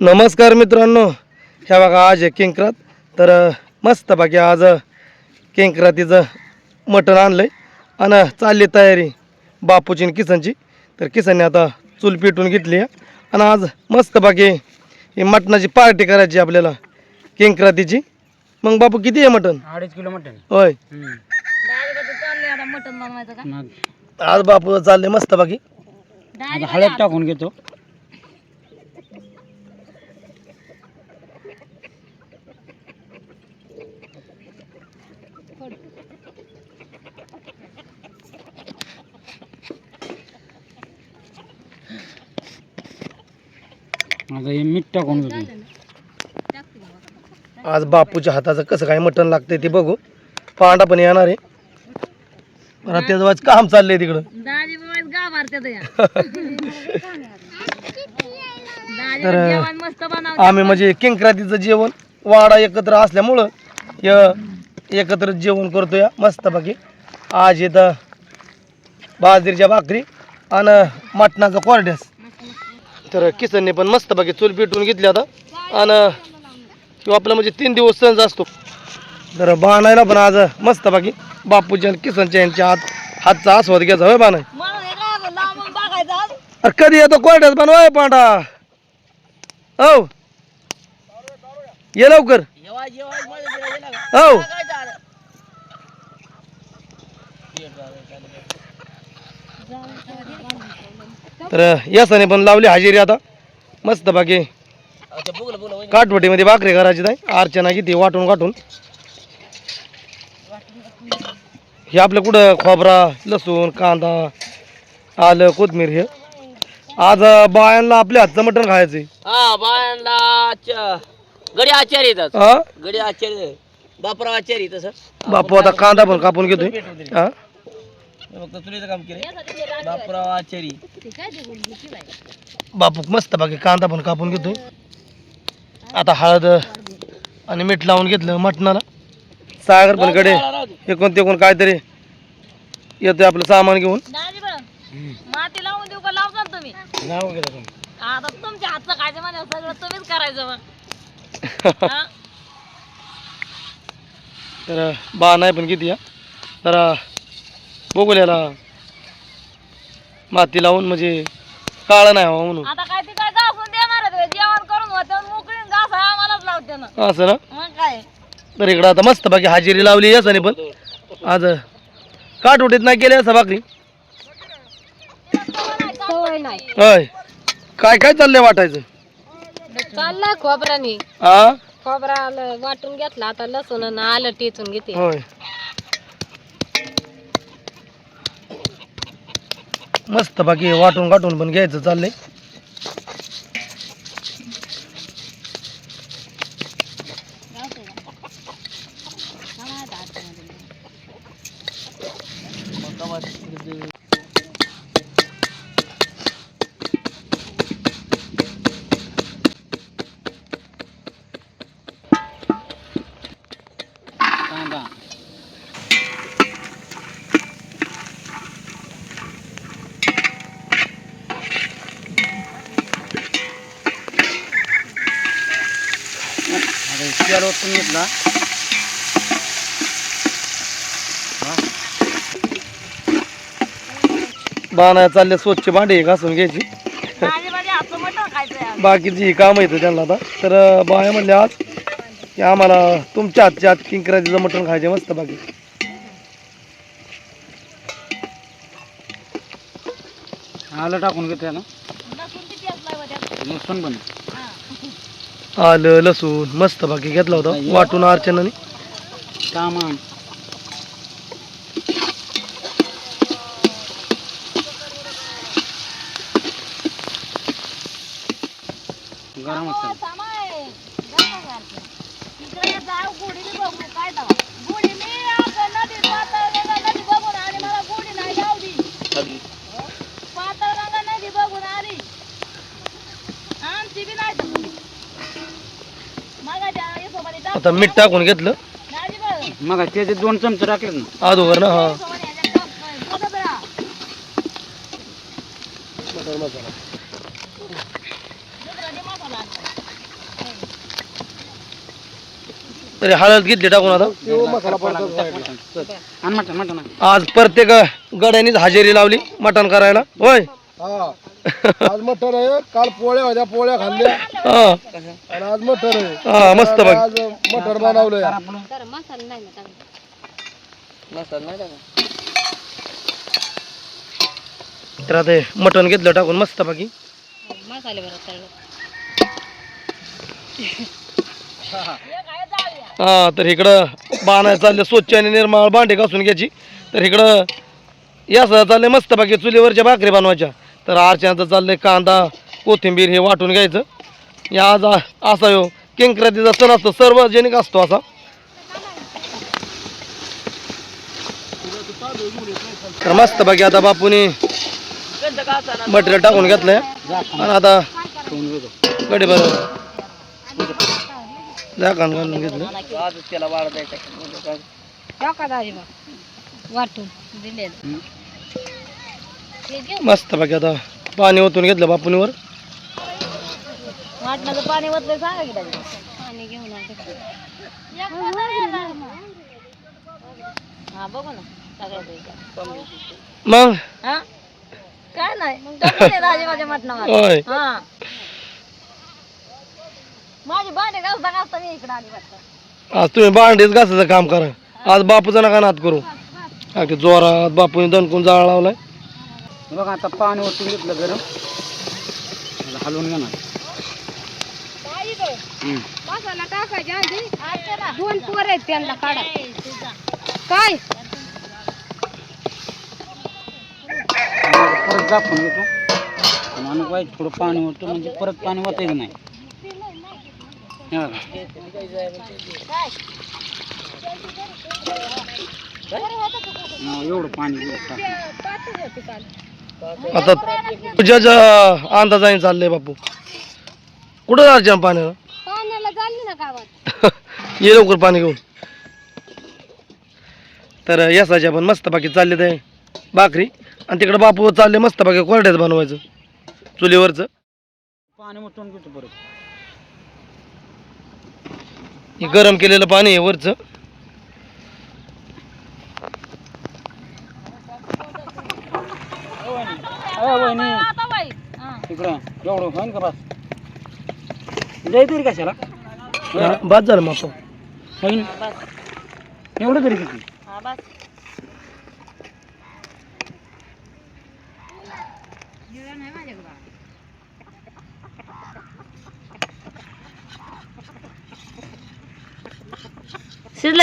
नमस्कार मित्रांनो. ह्या बघा आज आहे किंक्रात. तर मस्त बाकी आज किंक्रातीचं मटण आणलं आहे आणि चालली तयारी बापूची आणि किसनची. तर किसनने आता चूल पेटून घेतली आहे. आणि आज मस्त बाकी ही मटणाची पार्टी करायची आपल्याला किंक्रातीची. मग बापू किती आहे मटण? अडीच किलो होय. मटण मग. आज बापू चालले मस्त बाकी हळद टाकून घेतो. आता हे मीठ टाकून घेतो. आज बापूच्या हाताचं कसं काय मटण लागतंय ते बघू. पांडा पण येणार आहे. पण त्याचं वाज काम चाललंय तिकडं. दाजी बाबा गा मारते या. दाजी तर- जेवण मस्त बनव आम्ही म्हणजे किंक्रातीचं जेवण वाडा एकत्र असल्यामुळं य- एकत्र जेवण करतो या मस्तपैकी. आज इथं बाजरीच्या भाकरी आणि मटणाचा कोरड्यास. तर किसनने पण मस्तपैकी चूल पेटवून घेतली आता. आणि किंवा आपला म्हणजे तीन दिवस सण असतो. तर बाणायला पण आज मस्तपैकी बापूच्या आणि किसनच्या यांच्या हात हातचा आस्वाद घ्यायचा होय आज. अरे कधी येतो कोरड्यास बनवाय पांढा हो. ये लवकर. हो. तर यासाने पण लावली हजेरी आता. मस्त बाकी. काठवटीमध्ये भाकरी करायची नाही. अर्चना किती वाटून वाटून हे आपलं कुठं? खोबरा लसूण कांदा आलं कोथमीर हे. आज बायांना आपल्या हातचं मटण खायचंय. हा बायांना गडी गडी बापराव आचार्य तसं. बापू आता कांदा पण कापून घेतोय. हा? फक्त चुलीचं काम केलं बापराव आचार्य ते काय ते बोलली ती बाई. बापू मस्त बाकी कांदा पण कापून घेतोय. आता हळद आणि मीठ लावून घेतलं मटणाला. सागर पण कडे एकूण तेकून काहीतरी येतोय आपलं सामान घेऊन. माती लावून देऊ का लावता तुम्ही? नाव घेतो आता तुमच्या हातचं खायचं म्हणजे सगळं तुम्हीच करायचं मग? तर बा नाही पण किती या जरा बघूल्याला माती लावून म्हणजे काळं नाही हवा म्हणून. आता काय ते काय घासून देणार आहेत होय. जेवण करून होते मोकळी घास आहे आम्हालाच लावते ना. असं ना? मग काय? तर इकडं आता मस्त बाकी हाजेरी लावली यासाने पण. आज काठवटीत नाही केली असं भाकरी. सवय नाही. होय. काय काय चाललंय वाटायचं? चाललाय खोबऱ्यानी. हा खोबरा आलं वाटून घेतला आता लसूण आणि आलं टेचून घेते. होय. मस्त बाकी वाटून गाठून पण घ्यायचं चाललंय. बाणा चालले स्वच्छ भांडे घासून घ्यायची. बाकीची काम येतं त्यांना आता. तर बाया म्हणले आज की आम्हाला तुमच्या हातच्या हात किंकराजीचं मटण खायचे मस्त बाकी. आलं टाकून घेतो ना? लसूण पण. आलं लसूण मस्त बाकी घेतला होता. वाटून अर्चनाने. सामान गरम थांबा, मसाला थांबा हे. जाऊ नका. इकडे जाऊ गुढीने बघू काय तेव्हा. गुढीने असं नदीत पातळ गंगा नदी बघून आली मला गुढी नाही जाऊ दी पातळ गंगा नदी बघून आली आमची बी नाही तर गुढी. मगाच्या हिशोबाने टाक. आता मीठ टाकून घेतलं. मग त्याचे दोन चमचे टाकलेत ना. अगोदर ना हा हिशोबाने ह्याच्यात टाक. बघा बरं. दुसरा दे मसाला. तरी हळद घेतली टाकून आता. आज प्रत्येक गड्यानीच हजेरी लावली मटण करायला. होय? आज आहे. काल पोळ्या होत्या पोळ्या खाल्ल्या. हा. आणि आज आहे. हा मस्त बघ. आज बनवलंय. तर मसाला नाही ना टाकला मसाला नाही टाका तर आता मटण घेतलं टाकून मस्त बाकी मसाले हा तर इकडं बाणाय चालले स्वच्छ आणि निर्माण भांडे घासून घ्यायची. तर इकडं या सह चाललंय मस्त बाकी चुलीवरच्या भाकरी बनवायच्या. तर आरशांचं चाललंय कांदा कोथिंबीर हे वाटून घ्यायचं. या आज असा यो किंक्रांतीचा सण असतो सार्वजनिक असतो असा. तर मस्त बाकी आता बापूनी मटेरियल टाकून घेतलंय. आणि आता कडे बरोबर गडी बरं झाकण घालून घेतलं. आजच त्याला वाढ द्यायचा टाका दाजी मग वाटून दिलेलं. हे घेऊ मस्त बाकी आता पाणी ओतून घेतलं बापूनीवर वाटणाचं पाणी वतलं सांगा की दाजी पाणी घेऊन हा बघू ना सगळं मग? हा? काय नाही. दाजी माझ्या मटणावर. हा. माझी भांडे घासता घासता मी इकडे आली वाटतं. आज तुम्ही भांडीच घासायचं काम करा. आज बापूचा नका नाद करू. अगदी जोरात बापूने दणकून जाळ लावलाय. बघा आता पाणी ओतून घेतलं गरम. हलवून घेणार. हम्म. मसाला टाकायच्या आधी. दोन पोर आहेत त्यांना काढा. काय? परत झाकून घेतो आणि वाईट थोडं पाणी ओततो म्हणजे परत पाणी ओतायचं नाही. एवढं पाणी टाक. आता तुझ्या अंदाजाने चाललंय बापू. कुठं जायचं पाण्याला? पाण्याला चालली ना गावात. ये लवकर पाणी घेऊन. तर यसाच्या पण मस्त बाकी चालले ते भाकरी. आणि तिकडे बापू चालले मस्त बाकी कोरड्यात बनवायचं. चुलीवरचं. पाणी ओतून घेतो परत. हे गरम केलेलं पाणी आहे वरचं. अ, वहिनी आता बाई हा. इकडं एवढं होईन का बस? लय तरी कशाला? बाद झालं मग होईन? एवढं तरी किती?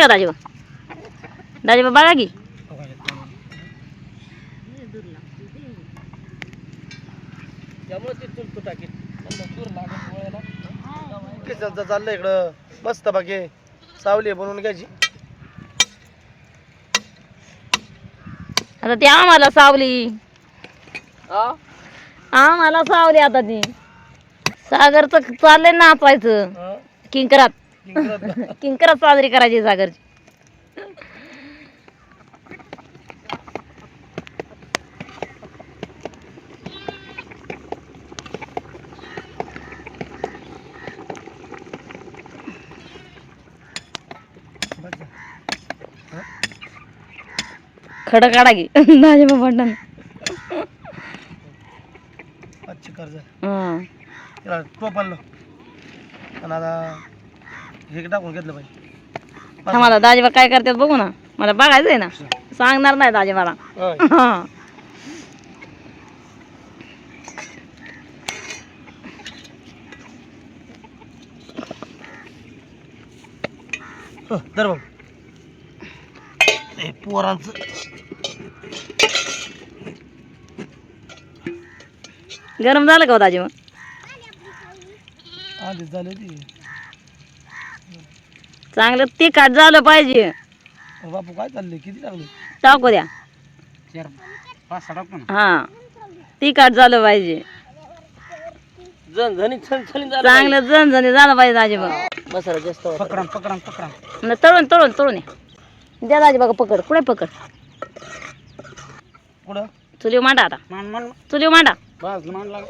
का दाजीबा दाजीबा बघा की चाललंय इकडं मस्त बाकी सावली बनवून घ्यायची. आता ती आम्हाला सावली. आम्हाला सावली आता ती. सागरचं चाललंय नाचायचं हा? किंकरात. किंक्रात. किंकरात साजरी करायची सागरची खडं काढा की दाजीबा बटन अच्छी कर्ज हा त्याला टोप आणलं आणि आता हे टाकून घेतलं पाहिजे. आम्हाला दाजीबा काय करतात बघू ना. मला बघायचंय ना. सांगणार नाही दाजीबाला होय. हा. हं, धर भाऊ हे पोरांचं. गरम झालं का हो दाजी मग आधीच झाले ती. चांगलं तिखट झालं पाहिजे. बापू काय चाललंय? किती लागले? टाकू द्या. चार पाच सहा टाकतो ना. हा. तिखट झालं पाहिजे. जण झणी झालं चांगलं झणझणी झालं पाहिजे दाजी बघ मसाला जास्त होता. पकडा पकडा पकडा न तळून तळून तळून या. द्या दाजी बघा पकड. कुठे पकड? कुठं? चुलीव मांडा आता. मान मान चुलीव मांडा. बस मान लाग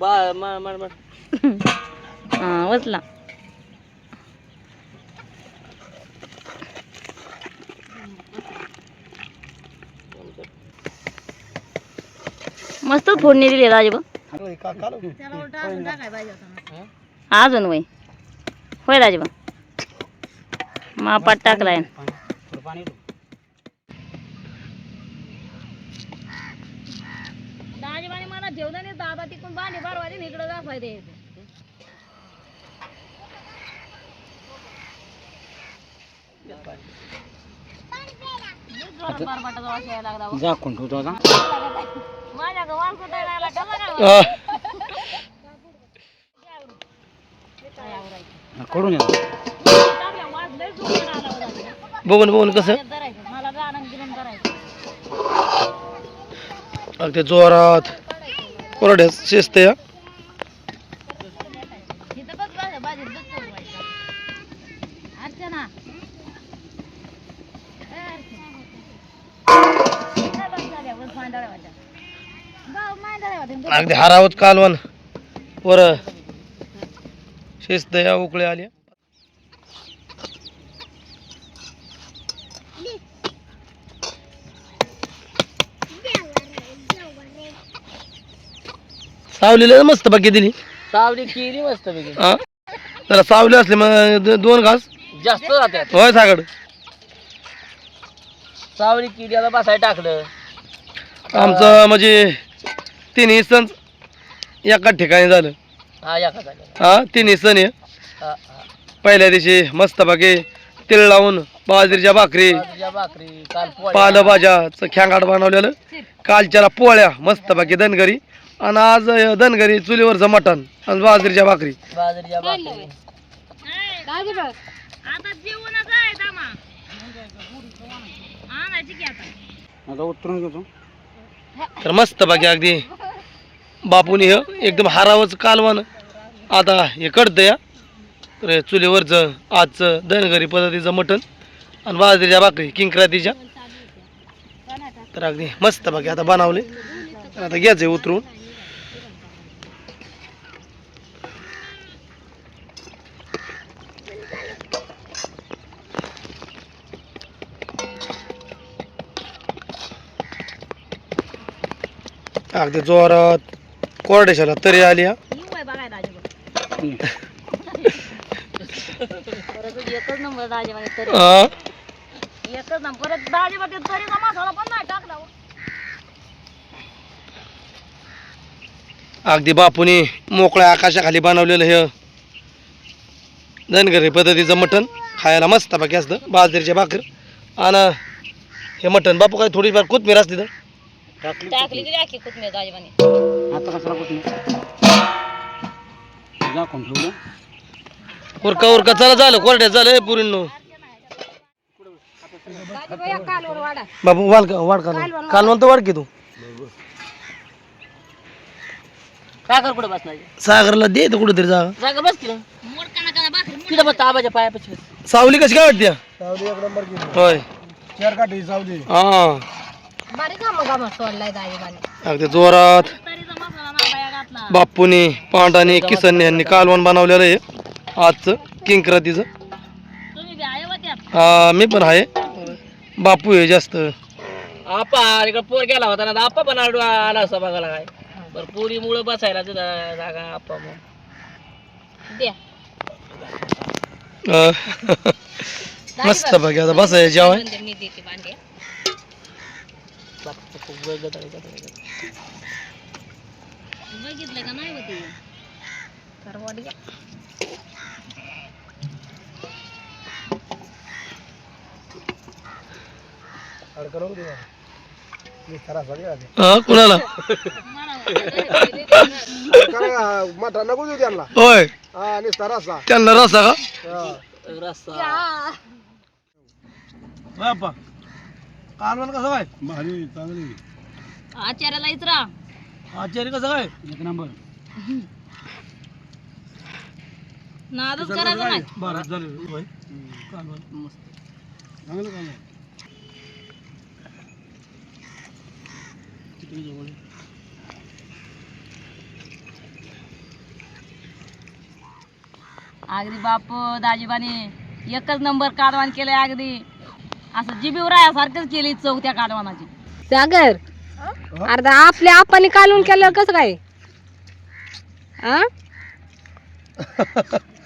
बा हा वचला मस्त फोडणी दिली काल होती. अजून वय. होय राजबा मापात टाकलाय. मला ठेवलं नाही दादा तिकडून बांधे बारवाले इकडे दाखवाय दे झाकून ठेवतो आता? कडून. बघून बघून कसं? अगदी जोरात. कोरड्या या व्हायचं. अर्चना. अगदी हारावत कालवण. वर शिस्त या उकळ्या आल्या सावलीला मस्त बाकी दिली. सावली केली मस्त पैकी हा? जरा सावली असली मग द- दोन घास. जास्त जात्यात होय सागड सावली आता बसायला टाकलं. आमचं म्हणजे तिन्ही सण एकाच ठिकाणी झालं. हा हा तिन्ही सण आहे हा पहिल्या दिवशी मस्त बाकी तिळ लावून बाजरीच्या भाकरी बाजरीच्या भाकरी काल पोळ्या. पालभाज्याचं खेंगाट बनवलेलं. कालच्याला पोळ्या मस्त बाकी दनगरी आणि आज दनगरी चुलीवरचं मटण आणि बाजरीच्या भाकरी. बाजरीच्या भाकरी. आता जेवणच आहे दामा आणायची की आता आता उतरून घेतो. तर मस्त बाकी अगदी बापूने हे एकदम हारावंच कालवानं. आता हे कडतं या. तर चुलीवरचं आजचं दनगरी पद्धतीचं मटण आणि बाजरीच्या भाकरी किंक्रातीच्या. तर अगदी मस्त बाकी आता बनवले. आता घ्यायचं आहे उतरून. अगदी जोरात. कोरडेशाला तरी आली हा. एकच नंबर तरी. हा. एकच नंबर. परत दाजी बघा तरीचा मसाला पण नाही टाकला हो. अगदी बापूनी मोकळ्या आकाशाखाली बनवलेलं हे धनगरी पद्धतीचं मटण खायला मस्त बाकी असतं बाजरीच्या भाकर. आणि हे मटण बापू काय थोडीफार कोथमीर असते तर? टाकली टाकली की दाजी म्हणे आता झाकून ठेवलं? उरका उरका चला झालं कोरड्यात झालं पुरींनो. वाढ का वाढ का कालवण तर वाढ की तू. काय कर कुठं बसणार सागरला दे तर कुठेतरी जागा जागा बस तिथं बस आबाच्या पायापाशी. सावली कशी काय वाटते? सावली एक नंबर केली होय. चार काठी सावली. हा. बारीक कामं कामं सोडलाय अगदी जोरात. तरीचा मसाला ना बाया घातला बापूनी पांडाने किसन यांनी कालवण बनवलेलं आहे. आजचं किंक्रातीचं हा मी पण आहे. बापू आहे जास्त. आपा इकडे पोर गेला होता ना आपा पण आला आला असता बघायला काय. बरं पोरी मुळे बसायला तिथं जागा आपा मग अं, मस्त बघा आता बसाय जेवाय मी देते भांडे. बघितलं का नाही होती करवाडी हा कुणाला? मठा नको देऊ त्यांना होय. हा सरासा त्यांना रसा का? रस्ता बापा कालवण कसं काय? भारी चांगली. आचार्याला इचरा. आचार्य कसं काय? एक नंबर. नादच करायचं नाही. बरं झालं. कालवण चांगलं काम अगदी बाप दाजीबाने. एकच नंबर कालवान केलंय अगदी. असं जिबीवर रायासारखंच केली चव त्या कालवानाची. सागर अर्धा आपल्या आपाने कालून केलं कसं काय? आ?